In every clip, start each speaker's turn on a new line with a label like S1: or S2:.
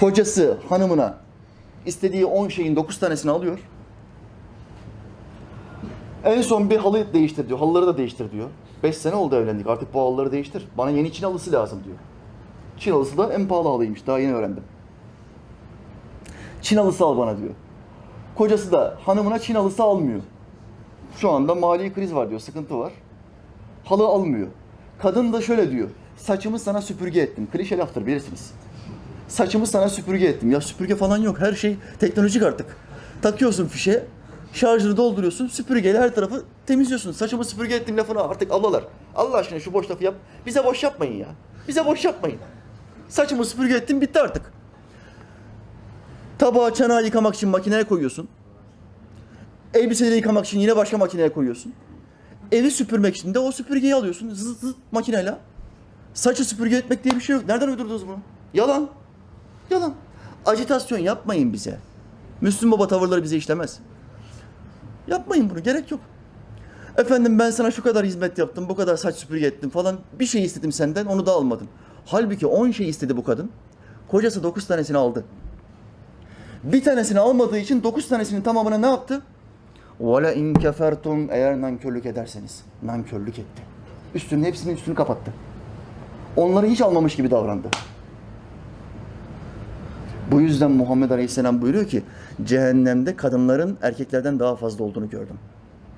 S1: Kocası hanımına istediği 10 şeyin 9 tanesini alıyor. En son bir halı değiştir diyor. Halıları da değiştir diyor. 5 sene oldu evlendik. Artık bu halıları değiştir. Bana yeni Çin halısı lazım diyor. Çin halısı da en pahalı halıymış. Daha yeni öğrendim. Çin halısı al bana diyor. Kocası da hanımına Çin halısı almıyor. Şu anda mali kriz var diyor. Sıkıntı var. Halı almıyor. Kadın da şöyle diyor. Saçımı sana süpürge ettim. Klişe laftır bilirsiniz. Saçımı sana süpürge ettim. Ya süpürge falan yok. Her şey teknolojik artık. Takıyorsun fişe, şarjını dolduruyorsun, süpürgeyle her tarafı temizliyorsun. Saçımı süpürge ettim lafını artık ablalar. Allah aşkına şu boş lafı yap. Bize boş yapmayın ya. Bize boş yapmayın. Saçımı süpürge ettim bitti artık. Tabağı çanağı yıkamak için makineye koyuyorsun. Elbiseleri yıkamak için yine başka makineye koyuyorsun. Evi süpürmek için de o süpürgeyi alıyorsun zıt zıt makineyle. Saçı süpürge etmek diye bir şey yok. Nereden uydurdunuz bunu? Yalan. Yalan. Ajitasyon yapmayın bize. Müslüm Baba tavırları bize işlemez. Yapmayın bunu. Gerek yok. Efendim ben sana şu kadar hizmet yaptım, bu kadar saç süpürge ettim falan. Bir şey istedim senden, onu da almadın. Halbuki 10 şey istedi bu kadın. Kocası 9 tanesini aldı. Bir tanesini almadığı için 9 tanesinin tamamına ne yaptı? وَلَا in kefertum eğer nankörlük ederseniz. Nankörlük etti. Üstünün hepsinin üstünü kapattı. Onları hiç almamış gibi davrandı. Bu yüzden Muhammed Aleyhisselam buyuruyor ki cehennemde kadınların erkeklerden daha fazla olduğunu gördüm.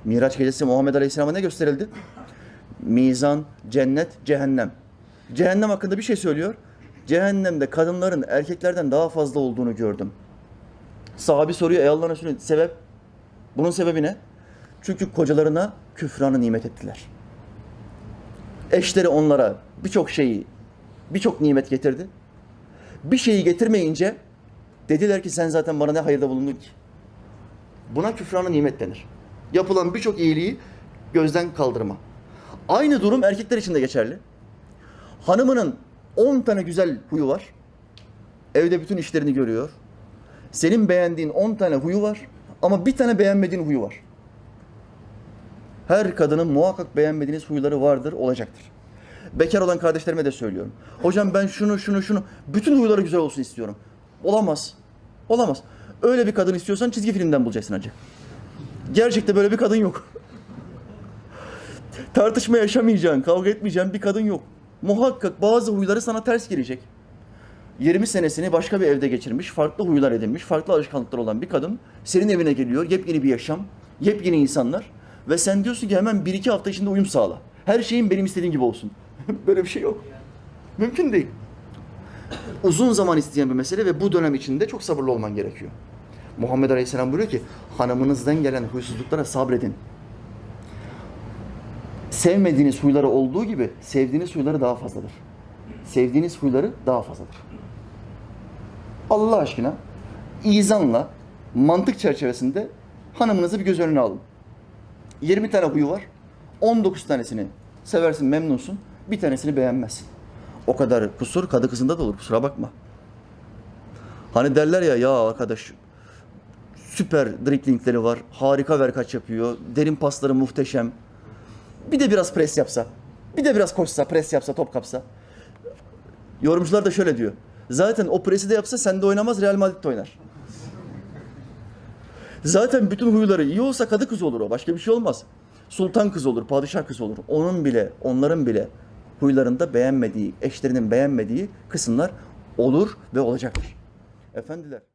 S1: Miraç gecesi Muhammed Aleyhisselam'a ne gösterildi? Mizan, cennet, cehennem. Cehennem hakkında bir şey söylüyor. Cehennemde kadınların erkeklerden daha fazla olduğunu gördüm. Sahabi soruyor ey Allah'ın Resulü sebep? Bunun sebebi ne? Çünkü kocalarına küfranı nimet ettiler. Eşleri onlara birçok şeyi, birçok nimet getirdi. Bir şeyi getirmeyince dediler ki sen zaten bana ne hayırda bulundun ki? Buna küfranı nimet denir. Yapılan birçok iyiliği gözden kaldırma. Aynı durum erkekler için de geçerli. Hanımının 10 tane güzel huyu var. Evde bütün işlerini görüyor. Senin beğendiğin 10 tane huyu var ama bir tane beğenmediğin huyu var. Her kadının muhakkak beğenmediğiniz huyları vardır, olacaktır. Bekar olan kardeşlerime de söylüyorum. Hocam ben şunu, şunu, şunu, bütün huyları güzel olsun istiyorum. Olamaz. Olamaz. Öyle bir kadın istiyorsan çizgi filmden bulacaksın hacı. Gerçekte böyle bir kadın yok. Tartışma yaşamayacağın, kavga etmeyeceğin bir kadın yok. Muhakkak bazı huyları sana ters gelecek. 20 senesini başka bir evde geçirmiş, farklı huylar edinmiş, farklı alışkanlıklar olan bir kadın senin evine geliyor, yepyeni bir yaşam, yepyeni insanlar ve sen diyorsun ki hemen 1-2 hafta içinde uyum sağla. Her şeyin benim istediğim gibi olsun. Böyle bir şey yok. Mümkün değil. Uzun zaman isteyen bir mesele ve bu dönem içinde çok sabırlı olman gerekiyor. Muhammed Aleyhisselam buyuruyor ki hanımınızdan gelen huysuzluklara sabredin. Sevmediğiniz huyları olduğu gibi sevdiğiniz huyları daha fazladır. Sevdiğiniz huyları daha fazladır. Allah aşkına izanla, mantık çerçevesinde hanımınızı bir göz önüne alın. 20 tane huyu var. 19 tanesini seversin, memnunsun. Bir tanesini beğenmezsin. O kadar kusur kadı kızında da olur. Kusura bakma. Hani derler ya ya arkadaş süper driplingleri var. Harika verkaç yapıyor. Derin pasları muhteşem. Bir de biraz pres yapsa. Bir de biraz koşsa, pres yapsa, top kapsa. Yorumcular da şöyle diyor. Zaten o presi de yapsa sende oynamaz Real Madrid'de oynar. Zaten bütün huyları iyi olsa kadı kız olur o. Başka bir şey olmaz. Sultan kız olur, padişah kız olur. Onun bile, onların bile huylarında beğenmediği, eşlerinin beğenmediği kısımlar olur ve olacaktır. Efendiler.